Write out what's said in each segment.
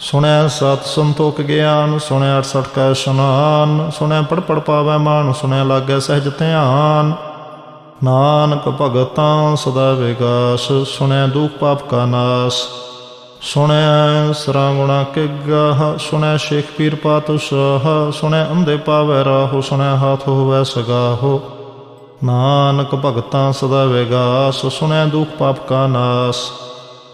ਸੁਣਿਆ ਸਤ ਸੰਤੋਖ ਗਿਆਨ ਸੁਣਿਆ 68 ਕਾ ਇਸ਼ਨਾਨ ਸੁਣਿਆ ਪੜ ਪੜ ਪਾਵੈ ਮਾਨ ਸੁਣਿਆ ਲਾਗੈ ਸਹਿਜ ਧਿਆਨ। ਨਾਨਕ ਭਗਤਾਂ ਸਦਾ ਵਿਗਾਸ ਸੁਣਿਆ ਦੁਖ ਪਾਪ ਕਾ ਨਾਸ। ਸੁਣਿਆ ਸਰਾਗੁਣਾ ਕੇ ਗਾਹ ਸੁਣਿਆ ਸ਼ੇਖ ਪੀਰ ਪਾਤੁ ਸਾਹ ਸੁਣਿਆ ਅੰਧੇ ਪਾਵੈ ਰਾਹੋ ਸੁਣਿਆ ਹਾਥ ਹੋਵੈ ਸਗਾਹੋ। ਨਾਨਕ ਭਗਤਾਂ ਸਦਾ ਵਿਗਾਸ ਸੁਣਿਆ ਦੁਖ ਪਾਪ ਕਾ ਨਾਸ।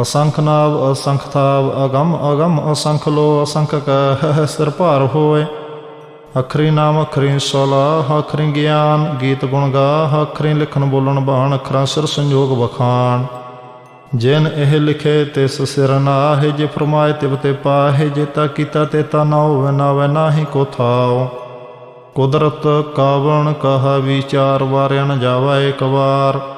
ਅਸੰਖ ਨਾਵ ਅਸੰਖ ਥਾਵ ਅਗੰਮ ਅਗੰਮ ਅਸੰਖ ਲੋ ਅਸੰਖ ਕਹ ਸਿਰ ਭਾਰ ਹੋਏ। ਅਖਰੀ ਨਾਮ ਅਖਰੀ ਸਲਾਹ ਅਖਰੀ ਗਿਆਨ ਗੀਤ ਗੁਣ ਗਾ, ਅਖਰੀ ਲਿਖਣ ਬੋਲਣ ਬਾਣ, ਅਖਰਾਂ ਸਿਰ ਸੰਯੋਗ ਬਖਾਨ ਜਿਨ ਇਹ ਲਿਖੇ ਤਿਸ ਸਿਰ ਨਾਹਿ, ਜੇ ਫਰਮਾਏ ਤਿਵ ਤੇ ਪਾਹੇ, ਜੇ ਤਾ ਕੀਤਾ ਤੇ ਤਾ ਨਾ ਹੋਵੇ, ਨਾ ਵੈ ਨਾਹੀ ਕੋ ਥਾਉ। ਕੁਦਰਤ ਕਾਵਣ ਕਹਾ, ਵਿਚਾਰ ਵਾਰਿਆ ਨ ਜਾਵਾ ਇੱਕ ਵਾਰ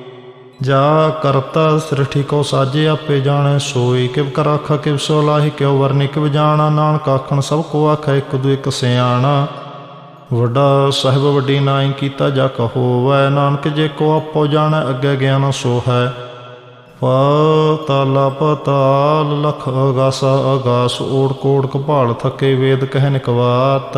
ਜਾ ਕਰਤਾ ਸ੍ਰਿਸ਼ਟੀ ਕੋ ਸਾਜੇ, ਆਪੇ ਜਾਣੈ ਸੋਈ। ਕਿਵ ਕਰ ਆਖਾ, ਕਿਵ ਸੋ ਲਾਹੀ, ਕਿਉ ਵਰਨਿ, ਕਿਵ ਜਾਣਾ? ਨਾਨਕ ਆਖਣ, ਸਭ ਕੋ ਆਖੈ, ਇੱਕ ਦੂ ਇੱਕ ਸਿਆਣਾ। ਵੱਡਾ ਸਾਹਿਬ, ਵੱਡੀ ਨਾਈ ਕੀਤਾ ਜਾ ਕਹੋਵੈ ਨਾਨਕ ਜੇ ਕੋ ਆਪੋ ਜਾਣੈ, ਅੱਗੇ ਗਿਆਨ ਸੋ ਹੈ ਪਾਤਾਲ, ਪਤਾਲ, ਲਖ ਅਗਾਸ ਅਗਾਸ, ਓੜ ਕੋੜ ਕਪਾਲ ਥਕੇ ਵੇਦ ਕਹਿਨ ਕਵਾਤ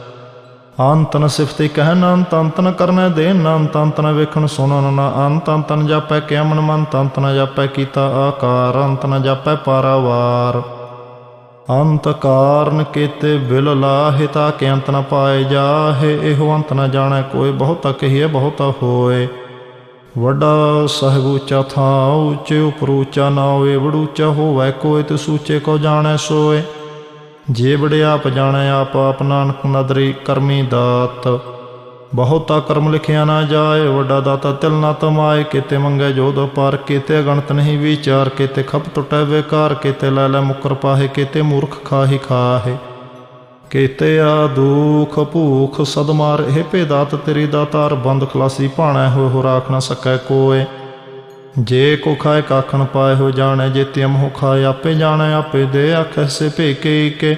ਅੰਤਨ ਨ ਸਿਫਤੇ ਕਹਿ ਅੰਤ ਅੰਤ ਨ ਦੇ ਅੰਤ ਅੰਤ ਵੇਖਣ ਸੁਣਨ ਨਾ ਅੰਤ ਅੰਤ ਨ ਜਾਪੈ ਕਿਆ ਮਨ ਮਨ ਅੰਤ ਨ ਜਾਪੈ ਕੀਤਾ ਆਕਾਰ ਅੰਤ ਨ ਜਾਪੈ ਪਾਰਾਵਾਰ। ਅੰਤ ਕਾਰਨ ਕੀਤੇ ਬਿਲ ਲਾਹੇ ਤਾ ਕਿ ਅੰਤ ਨ ਪਾਏ ਜਾਹੇ, ਇਹੋ ਅੰਤ ਨ ਜਾਣੈ ਕੋਈ, ਬਹੁਤਾ ਕਹੀਏ ਬਹੁਤਾ ਹੋਏ। ਵੱਡਾ ਸਾਹਿਬ ਉੱਚਾ ਥਾਂ ਉੱਚੇ ਉਪਰ ਉੱਚਾ ਨਾ ਹੋਏ ਵੜੂਚਾ ਹੋਵੇ ਕੋਈ ਤੇ ਸੂਚੇ ਕੋ ਜਾਣੈ ਸੋਏ। ਜੇ ਬੜੇ ਆਪ ਜਾਣੈ ਆਪ ਆਪ ਨਾਨਕ ਨਦਰੀ ਕਰਮੀ ਦਾਤ। ਬਹੁਤਾ ਕਰਮ ਲਿਖਿਆ ਨਾ ਜਾਏ, ਵੱਡਾ ਦਾਤਾ ਤਿਲ ਨਾ ਤਮਾਏ। ਕਿਤੇ ਮੰਗੇ ਦੋ ਪਾਰ ਕਿਤੇ ਗਣਤ ਨਹੀਂ ਵਿਚਾਰ। ਕਿਤੇ ਖਪ ਟੁਟੈ ਵੇਕਾਰ, ਕਿਤੇ ਲੈ ਲੈ ਮੁਕਰ ਪਾਹੇ, ਕਿਤੇ ਮੂਰਖ ਖਾਹੀ ਖਾਹੇ। ਕੀਤੇ ਆ ਦੁਖ ਭੂਖ ਸਦਮਾਰ ਇਹ ਭੇਦਾਤ ਤੇਰੀ ਦਾਤਾਰ। ਬੰਦ ਖਲਾਸੀ ਭਾਣਾ, ਹੋਏ ਹੋ ਰਾਖ ਨਾ ਸਕੈ ਕੋਏ। ਜੇ ਕੋ ਖਾਏ ਕਾਖਣ ਪਾਏ ਹੋ ਜਾਣੈ, ਜੇ ਤਿਮ ਹੋ ਖਾਏ ਆਪੇ ਜਾਣੈ, ਆਪੇ ਦੇ ਆਖੈ ਸੇ ਭੇਕੇ ਕੇ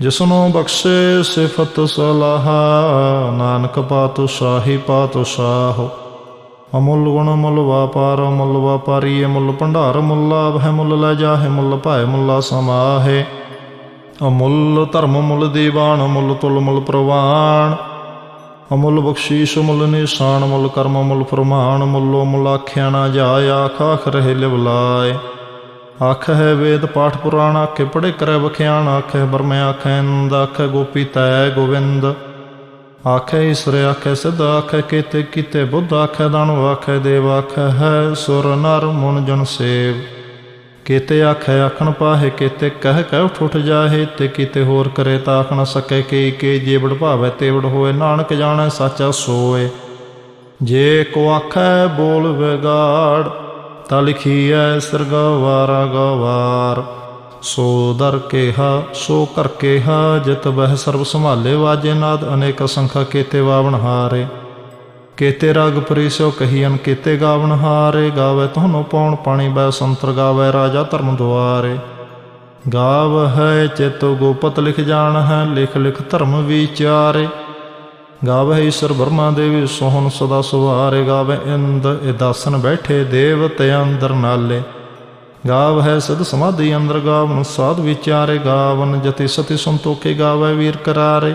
ਜਿਸਨੂੰ ਬਖਸ਼ੇ ਸਿਫਤ ਸਲਾਹ, ਨਾਨਕ ਪਾਤੁ ਸ਼ਾਹੀ ਪਾਤੁ ਸ਼ਾਹ। ਅਮੁੱਲ ਗੁਣ ਮੁੱਲ ਵਾਪਾਰ, ਮੁੱਲ ਵਾਪਾਰੀ ਮੁੱਲ ਭੰਡਾਰ, ਮੁੱਲ ਲਾਭ ਹੈ, ਮੁੱਲ ਲੈ ਜਾਹੇ, ਮੁੱਲ ਭਾਏ ਮੁੱਲਾ ਸਮਾਹੇ। ਅਮੁੱਲ ਧਰਮ ਮੁੱਲ ਦੀਵਾਨ, ਮੁੱਲ ਤੁਲ ਮੁੱਲ ਪ੍ਰਵਾਨ। ਅਮੁੱਲ ਬਖਸ਼ੀਸ਼ ਮੁੱਲ ਨਿਸ਼ਾਨ ਮੁੱਲ ਕਰਮ ਮੁੱਲ ਫਰਮਾਨ ਮੁੱਲੋ ਮੁੱਲ ਆਖਿਆ ਨਾ ਜਾਏ, ਆਖ ਆਖ ਰਹੇ ਲਿਵਲਾਏ ਆਖ ਹੈ ਵੇਦ ਪਾਠ ਪੁਰਾਣ ਆਖੇ ਪੜੇ ਕਰੈ ਵਖਿਆਣ ਆਖੇ ਬਰਮੇ ਆਖੈ ਇੰਦ ਆਖੇ ਗੋਪੀ ਤੈ ਗੋਵਿੰਦ। ਆਖੇ ਈਸ਼ਰ ਆਖੇ ਸਿਧ ਆਖੇ ਕੀਤੇ ਕੀਤੇ ਬੁੱਧ ਆਖੇ ਦਾਨਵ ਆਖੇ ਦੇਵ ਆਖੇ ਹੈ ਸੁਰ ਨਰ ਮਨ ਜਨ ਸੇਵ। ਕੀਤੇ ਆਖੇ, ਆਖਣ ਪਾਹੇ ਕੀਤੇ, ਕਹਿ ਕਹਿ ਉਠ ਉਠ ਜਾਹੇ, ਤੇ ਕੀਤੇ ਹੋਰ ਕਰੇ ਤਾਂ ਆਖਣ ਨ ਸਕੇ ਕੀ ਕੀ ਜੇਵੜ ਭਾਵੈ, ਤੇਵੜ ਹੋਏ, ਨਾਨਕ ਜਾਣੈ, ਸਾਚਾ ਸੋਏ। ਜੇ ਕੋ ਆਖੈ, ਬੋਲ ਵਿਗਾੜ, ਤਾਂ ਲਿਖੀਐ, ਸਰਗਵਾਰਾ, ਗਵਾਰ। ਸੋ ਦਰ ਕੇਹਾ, ਸੋ ਕਰ ਕੇਹਾ, ਜਿਤ ਬਹਿ ਸਰਬ ਸੰਭਾਲੇ, ਵਾਜੇ ਨਾਦ ਅਨੇਕ ਸੰਖਾ ਕੀਤੇ ਵਾਵਣ ਹਾਰੇ। ਕੇਤੇ ਰਾਗ ਪਰਿਸੋ ਕਹੀਨ ਕੇਤੇ ਗਾਵਣ ਹਾਰੇ, ਗਾਵੇ ਤੁਹਾਨੂੰ ਪੌਣ ਪਾਣੀ ਬੈ ਸੰਤਰ ਗਾਵੇ ਰਾਜਾ ਧਰਮ ਦੁਆਰੇ। ਗਾਵ ਹੈ ਚੇਤੋ ਗੋਪਤ ਲਿਖ ਜਾਣ ਹੈ, ਲਿਖ ਲਿਖ ਧਰਮ ਵਿਚਾਰੇ। ਗਾਵੇ ਈਸ਼ਰ ਬਰਮਾ ਦੇਵੀ ਸੋਹਣ ਸਦਾ ਸੁਵਾਰੇ, ਗਾਵੇ ਇੰਦ ਇਦਾਸਨ ਬੈਠੇ ਦੇਵਤੇ ਅੰਦਰ ਨਾਲੇ। ਗਾਵ ਹੈ ਸਦ ਸਮਾਧੀ ਅੰਦਰ ਗਾਵਨ ਸਾਧ ਵਿਚਾਰੇ, ਗਾਵਨ ਜਤੀ ਸਤੀ ਸੰਤੋਖੇ ਗਾਵੇ ਵੀਰ ਕਰਾਰੇ।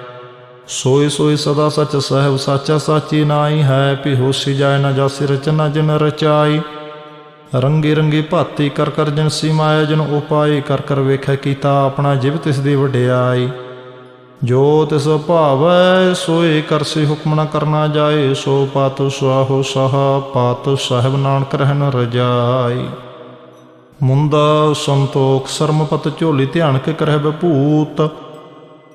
ਸੋਏ ਸੋਏ ਸਦਾ ਸਚ ਸਹਿਬ ਸਾਚਾ ਸਾਚੀ ਨਾਈ ਹੈ ਭੀ ਹੋਸੀ ਜਾਏ ਨਾ ਜਾਸੀ ਰਚਨਾ ਜਿਨ ਰਚਾਈ। ਰੰਗੀ ਰੰਗੀ ਭਾਤੀ ਕਰ ਕਰ ਜਨ ਮਾਇਆ ਜਨ ਉਪਾਈ ਕਰ ਕਰ ਵੇਖੈ ਕੀਤਾ ਆਪਣਾ ਜਿਵ ਤਿਸ ਦੀ ਵਡਿਆਈ। ਜੋ ਤਿਸ ਭਾਵੈ ਸੋਏ ਕਰਸੀ ਹੁਕਮ ਨ ਕਰਨਾ ਜਾਏ, ਸੋ ਪਤ ਸੁਆਹੋ ਸਹਾ, ਪਾਤ ਸਾਹਿਬ ਨਾਨਕ ਰਹਿਣ ਰਜਾਈ। ਮੁੰਦਾ ਸੰਤੋਖ ਸਰਮਪਤ ਝੋਲੀ ਧਿਆਨ ਕੇ ਕਰਹਿ ਬਭੂਤ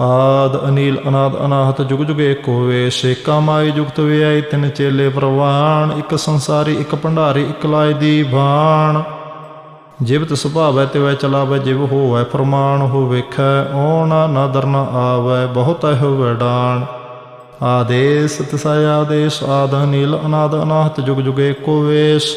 ਆਦ ਅਨੀਲ ਅਨਾਦ ਅਨਾਹਤ ਜੁਗ ਜੁਗ ਏਕੋ ਵੇਸ਼ ਏਕਾ ਮਾਈ ਜੁਗਤ ਵਿਆਈ ਤਿੰਨ ਚੇਲੇ ਪ੍ਰਵਾਨ, ਇੱਕ ਸੰਸਾਰੀ, ਇੱਕ ਭੰਡਾਰੀ, ਇੱਕ ਲਾਇ ਦੀ ਬਾਣ। ਜਿਵਤ ਸੁਭਾਵੈ ਤਿਵੈ ਚਲਾਵੈ, ਜਿਵ ਹੋਵੈ ਪ੍ਰਮਾਣ ਹੋ ਵੇਖੈ, ਓਣਾ ਨਦਰ ਨ ਆਵੈ, ਬਹੁਤ ਹੈ ਵਡਾਨ ਆਦੇਸ ਤਸਾ ਆਦੇਸ਼, ਆਦ ਅਨੀਲ ਅਨਾਦ ਅਨਾਹਤ ਜੁਗ ਜੁਗ ਏਕੋ ਵੇਸ਼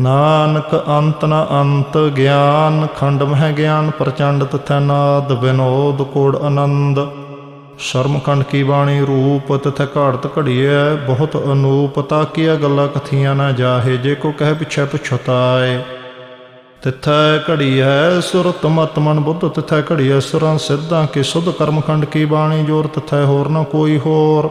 ਨਾਨਕ ਅੰਤ ਨ ਅੰਤ ਗਿਆਨ ਖੰਡ ਮਹਿ ਗਿਆਨ ਪ੍ਰਚੰਡ ਤਥੈ ਨਾਦ ਬਿਨੋਦ ਕੋੜ ਆਨੰਦ। ਸ਼ਰਮਖੰਡ ਕੀ ਬਾਣੀ ਰੂਪ ਤਥੈ ਘਾੜਤ ਘੜੀਐ, ਬਹੁਤ ਅਨੂਪ ਤਾਕੀਆ ਗੱਲਾਂ ਕਥੀਆਂ ਨਾ ਜਾਹੇ, ਜੇ ਕੋ ਕਹਿ ਪਿਛੈ ਪੁਛਤਾਏ। ਤਿਥੈ ਘੜੀਐ ਸੁਰਤ ਮਤ ਮਨ ਬੁੱਧ, ਤਿਥੈ ਘੜੀਐ ਸੁਰਾਂ ਸਿੱਧਾਂ ਕੇ ਸੁਧ ਕਰਮਖੰਡ ਕੀ ਬਾਣੀ ਜੋਰ, ਤਿਥੈ ਹੋਰ ਨਾ ਕੋਈ ਹੋਰ।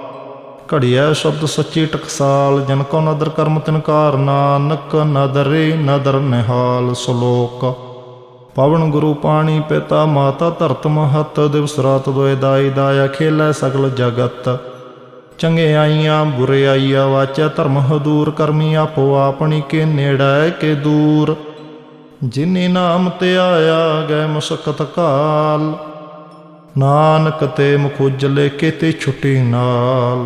ਘੜਿਆ ਸ਼ਬਦ ਸੱਚੀ ਟਕਸਾਲ, ਜਨ ਕੋ ਨਦਰ ਕਰਮ ਤਿਨਕਾਰ ਨਾਨਕ ਨਦਰੇ ਨਦਰ ਨਿਹਾਲ ਸ਼ਲੋਕ। ਪਵਨ ਗੁਰੂ ਪਾਣੀ ਪਿਤਾ, ਮਾਤਾ ਧਰਤ ਮਹਤ, ਦਿਵਸ ਰਾਤ ਦੋਇ ਦਾਈ ਦਾਇਆ ਖੇਲੇ ਸਗਲ ਜਗਤ। ਚੰਗੇ ਆਈਆਂ, ਬੁਰੇ ਆਈਆ ਵਾਚਾ, ਧਰਮ ਹਦੂਰ ਕਰਮੀ ਆਪੋ ਆਪਣੀ ਕੇ ਨੇੜਾ ਕੇ ਦੂਰ। ਜਿਨੇ ਨਾਮ ਤੇ ਆਇਆ ਗਏ ਮੁਸਕਤ ਕਾਲ। ਨਾਨਕ ਤੇ ਮੁਖ ਉਜਲੇ ਕੀਤੇ ਛੁੱਟੀ ਨਾਲ।